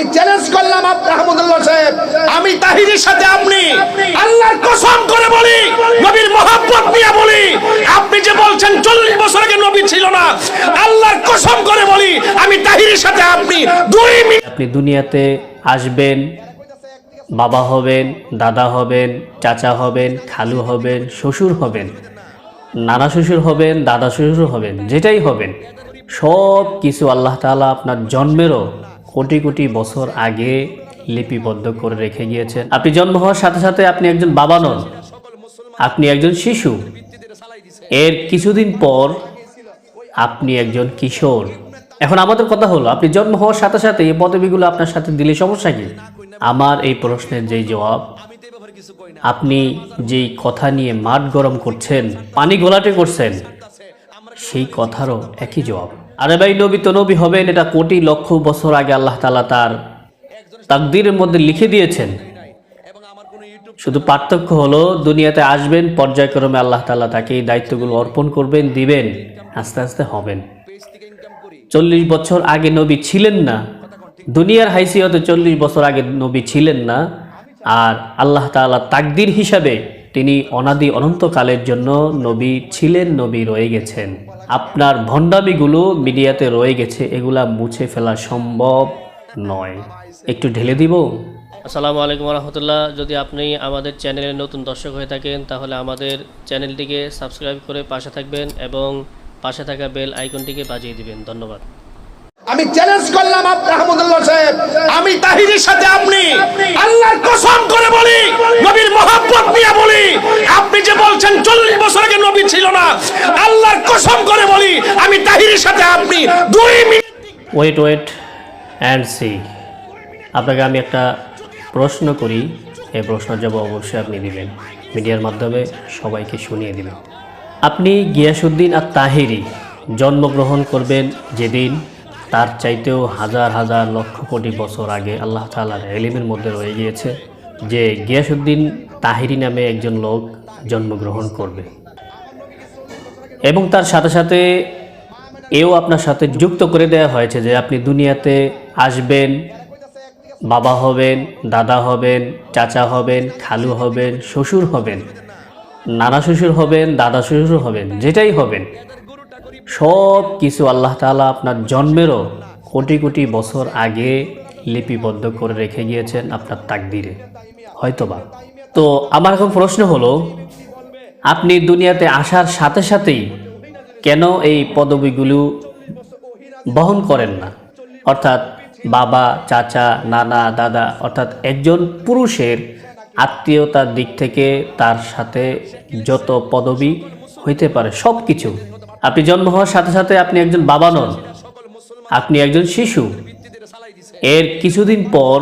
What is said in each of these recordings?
আমি চ্যালেঞ্জ করলাম আব্দুল আহমদুল্লাহ সাহেব। আমি তাহিরের সাথে আপনি আল্লাহর কসম করে বলি, নবীর মহাব্বত নিয়ে বলি, আপনি যে বলছেন চল্লিশ বছর আগে নবী ছিল না, আল্লাহর কসম করে বলি, আমি তাহিরের সাথে আপনি দুই মিনিট আপনি দুনিয়াতে আসবেন, বাবা হবেন, দাদা হবেন, চাচা হবেন, খালু হবেন, শ্বশুর হবেন, নানা শ্বশুর হবেন, দাদা শ্বশুর হবেন, যেটাই হবেন সব কিছু আল্লাহ তাআলা আপনার জন্মেরও কোটি কোটি বছর আগে লিপিবদ্ধ করে রেখে গিয়েছেন। আপনি জন্ম হওয়ার সাথে সাথে আপনি একজন বাবা নন, আপনি একজন শিশু। এর কিছুদিন পর আপনি একজন কিশোর। এখন আমাদের কথা হলো, আপনি জন্ম হওয়ার সাথে সাথে এই পদবিগুলো আপনার সাথে দিলে সমস্যা কি? আমার এই প্রশ্নের যেই জবাব, আপনি যেই কথা নিয়ে মাঠ গরম করছেন, পানি গোলাটে করছেন, সেই কথারও একই জবাব। আরে ভাই, নবী তো নবী হবেন, এটা কোটি লক্ষ বছর আগে আল্লাহ তালা তার তাকদিরের মধ্যে লিখে দিয়েছেন। শুধু পার্থক্য হলো, দুনিয়াতে আসবেন, পর্যায়ক্রমে আল্লাহ তালা তাকে এই দায়িত্বগুলো অর্পণ করবেন, দিবেন, আস্তে আস্তে হবেন। চল্লিশ বছর আগে নবী ছিলেন না, দুনিয়ার হাইসিয়তে চল্লিশ বছর আগে নবী ছিলেন না, আর আল্লাহ তাআলা তাকদির হিসাবে তিনি অনাদি অনন্তকালের জন্য নবী ছিলেন নবী রয়ে গেছেন। আপনার ভণ্ডামিগুলো মিডিয়াতে রয়ে গেছে এগুলা মুছে ফেলা সম্ভব নয়। একটু ঢেলে দিব? আসসালামু আলাইকুম রহমতুল্লাহ যদি আপনি আমাদের চ্যানেলে নতুন দর্শক হয়ে থাকেন তাহলে আমাদের চ্যানেলটিকে সাবস্ক্রাইব করে পাশে থাকবেন এবং পাশে থাকা বেল আইকনটিকে বাজিয়ে দিবেন। ধন্যবাদ। আমি চ্যালেঞ্জ করলাম আব্দুল আহমদুল্লাহ সাহেব। আমি তাহিরের সাথে আপনি। যে বলছেন চল্লিশ বছর আগে নবী ছিল না। আল্লাহর কসম করে বলি, আমি তাহিরের সাথে আপনি দুই minute wait wait and see আপনাকে আমি একটা প্রশ্ন করি। এই প্রশ্নের জবাব অবশ্যই আপনি দিবেন। মিডিয়ার মাধ্যমে সবাইকে শুনিয়ে দিবেন। আপনি গিয়াসুদ্দিন আর তাহিরি জন্মগ্রহণ করবেন যেদিন, তার চাইতেও হাজার হাজার লক্ষ কোটি বছর আগে আল্লাহ তালার এলিমের মধ্যে রয়ে গিয়েছে যে গিয়াসুদ্দিন তাহিরি নামে একজন লোক জন্মগ্রহণ করবে। এবং তার সাথে সাথে এও আপনার সাথে যুক্ত করে দেওয়া হয়েছে যে আপনি দুনিয়াতে আসবেন, বাবা হবেন, দাদা হবেন, চাচা হবেন, খালু হবেন, শ্বশুর হবেন, নানা শ্বশুর হবেন, দাদা শ্বশুর হবেন, যেটাই হবেন, সব কিছু আল্লাহ তাআলা আপনার জন্মেরও কোটি কোটি বছর আগে লিপিবদ্ধ করে রেখে গিয়েছেন আপনার তাকদিরে। হয়তোবা। তো আমার এখন প্রশ্ন হলো, আপনি দুনিয়াতে আসার সাথে সাথেই কেন এই পদবিগুলো বহন করেন না? অর্থাৎ বাবা, চাচা, নানা, দাদা, অর্থাৎ একজন পুরুষের আত্মীয়তার দিক থেকে তার সাথে যত পদবি হইতে পারে সব কিছু আপনি জন্ম হওয়ার সাথে সাথে আপনি একজন বাবা নন, আপনি একজন শিশু। এর কিছুদিন পর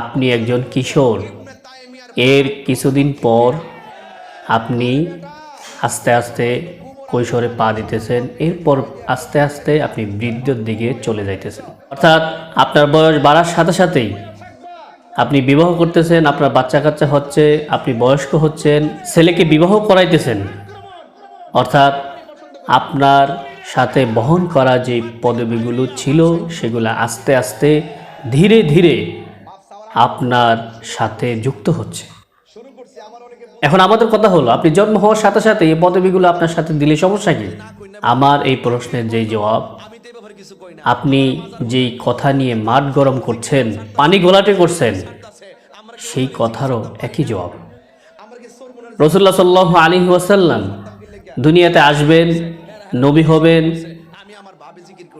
আপনি একজন কিশোর। এর কিছুদিন পর আপনি আস্তে আস্তে কৈশোরে পা দিতেছেন, এরপর আস্তে আস্তে আপনি বৃদ্ধর দিকে চলে যাইতেছেন। অর্থাৎ আপনার বয়স বাড়ার সাথে সাথেই আপনি বিবাহ করতেছেন, আপনার বাচ্চা কাচ্চা হচ্ছে, আপনি বয়স্ক হচ্ছেন, ছেলেকে বিবাহ করাইতেছেন। অর্থাৎ আপনার সাথে বহন করা যে পদবিগুলো ছিল, সেগুলো আস্তে আস্তে ধীরে ধীরে আপনার সাথে যুক্ত হচ্ছে। এখন আমাদের কথা হলো, আপনি জন্ম হওয়ার সাথে সাথে এই পদবিগুলো আপনার সাথে দিলে সমস্যা কি? আমার এই প্রশ্নের যেই জবাব, আপনি যেই কথা নিয়ে মাঠ গরম করছেন, পানি গোলাটে করছেন, সেই কথারও একই জবাব। রসুল্লাহ সাল্লাহ আলী ওয়াসাল্লাম দুনিয়াতে আসবেন, নবী হবেন,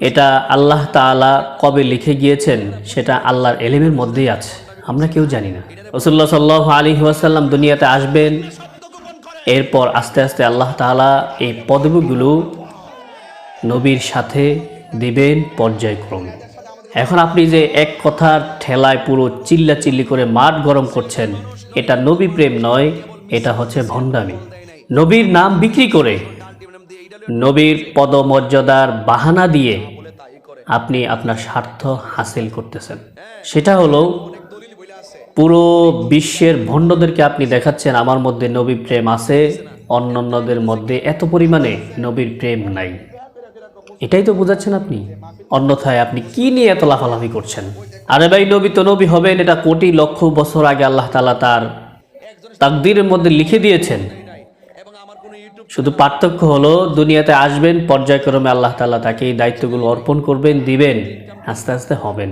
এটা আল্লাহ তাআলা কবে লিখে গিয়েছেন, সেটা আল্লাহর এলেমের মধ্যেই আছে। আমরা কেউ জানি না। রসুল্লাহ সাল্লাহ আলী ওয়াসাল্লাম দুনিয়াতে আসবেন, এরপর আস্তে আস্তে আল্লাহ তাআলা এই পদবিগুলো নবীর সাথে দেবেন পর্যায়ক্রমে। এখন আপনি যে এক কথার ঠেলায় পুরো চিল্লা চিল্লি করে মাঠ গরম করছেন, এটা নবী প্রেম নয়, এটা হচ্ছে ভণ্ডামি। নবীর নাম বিক্রি করে নবীর পদমর্যাদার বাহানা দিয়ে আপনি আপনার স্বার্থ হাসিল করতেছেন। সেটা হলো পুরো বিশ্বের ভণ্ডদেরকে আপনি দেখাচ্ছেন, আমার মধ্যে নবী প্রেম আছে, অন্যান্যদের মধ্যে এত পরিমাণে নবীর প্রেম নাই। এটাই তো বোঝাচ্ছেন আপনি। অন্যথায় আপনি কি নিয়ে এত লাফালাফি করছেন? আরে ভাই, নবী তো নবী হবেন, এটা কোটি লক্ষ বছর আগে আল্লাহ তালা তার তাকদিরের মধ্যে লিখে দিয়েছেন। শুধু পার্থক্য হলো, দুনিয়াতে আসবেন, পর্যায়ক্রমে আল্লাহ তালা তাকে এই দায়িত্বগুলো অর্পণ করবেন, দিবেন, আস্তে আস্তে হবেন।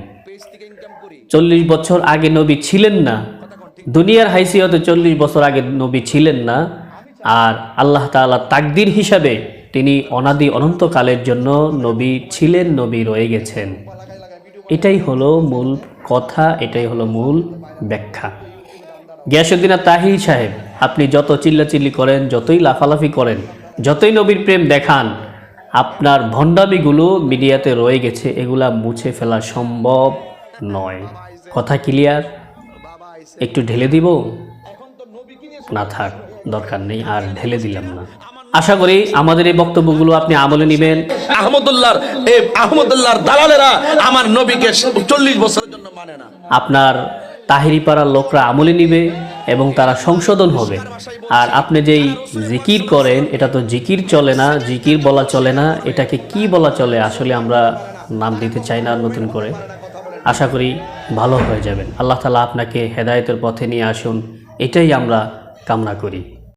চল্লিশ বছর আগে নবী ছিলেন না। দুনিয়ার হাইসিয়তে চল্লিশ বছর আগে নবী ছিলেন না। আর আল্লাহ তাআলা তাকদির হিসাবে তিনি অনাদি অনন্তকালের জন্য নবী ছিলেন, নবী রয়ে গেছেন। এটাই হলো মূল কথা, এটাই হলো মূল ব্যাখ্যা। গিয়াসুদ্দিন তাহির সাহেব, আপনি যত চিল্লাচিল্লি করেন, যতই লাফালাফি করেন, যতই নবীর প্রেম দেখান, আপনার ভণ্ডামিগুলো মিডিয়াতে রয়ে গেছে, এগুলা মুছে ফেলা সম্ভব নয়। কথা ক্লিয়ার? একটু ঢেলে দিব? না থাক দরকার নেই আর ঢেলে দিলাম না। আশা করি আমাদের এই বক্তব্যগুলো আপনি আমলে নেবেন। আহমদুল্লাহর আহমদুল্লাহর দালালেরা আমার নবীকে চল্লিশ বছরের জন্য মানে না। আপনার তাহিরি পাড়ার লোকরা আমলে নিবে এবং তারা সংশোধন হবে। আর আপনি যেই জিকির করেন এটা তো জিকির চলে না জিকির বলা চলে না এটাকে কি বলা চলে আসলে আমরা নাম দিতে চাই না নতুন করে। আশা করি ভালো হয়ে যাবেন। আল্লাহ তালা আপনাকে হেদায়তের পথে নিয়ে আসুন। এটাই আমরা কামনা করি।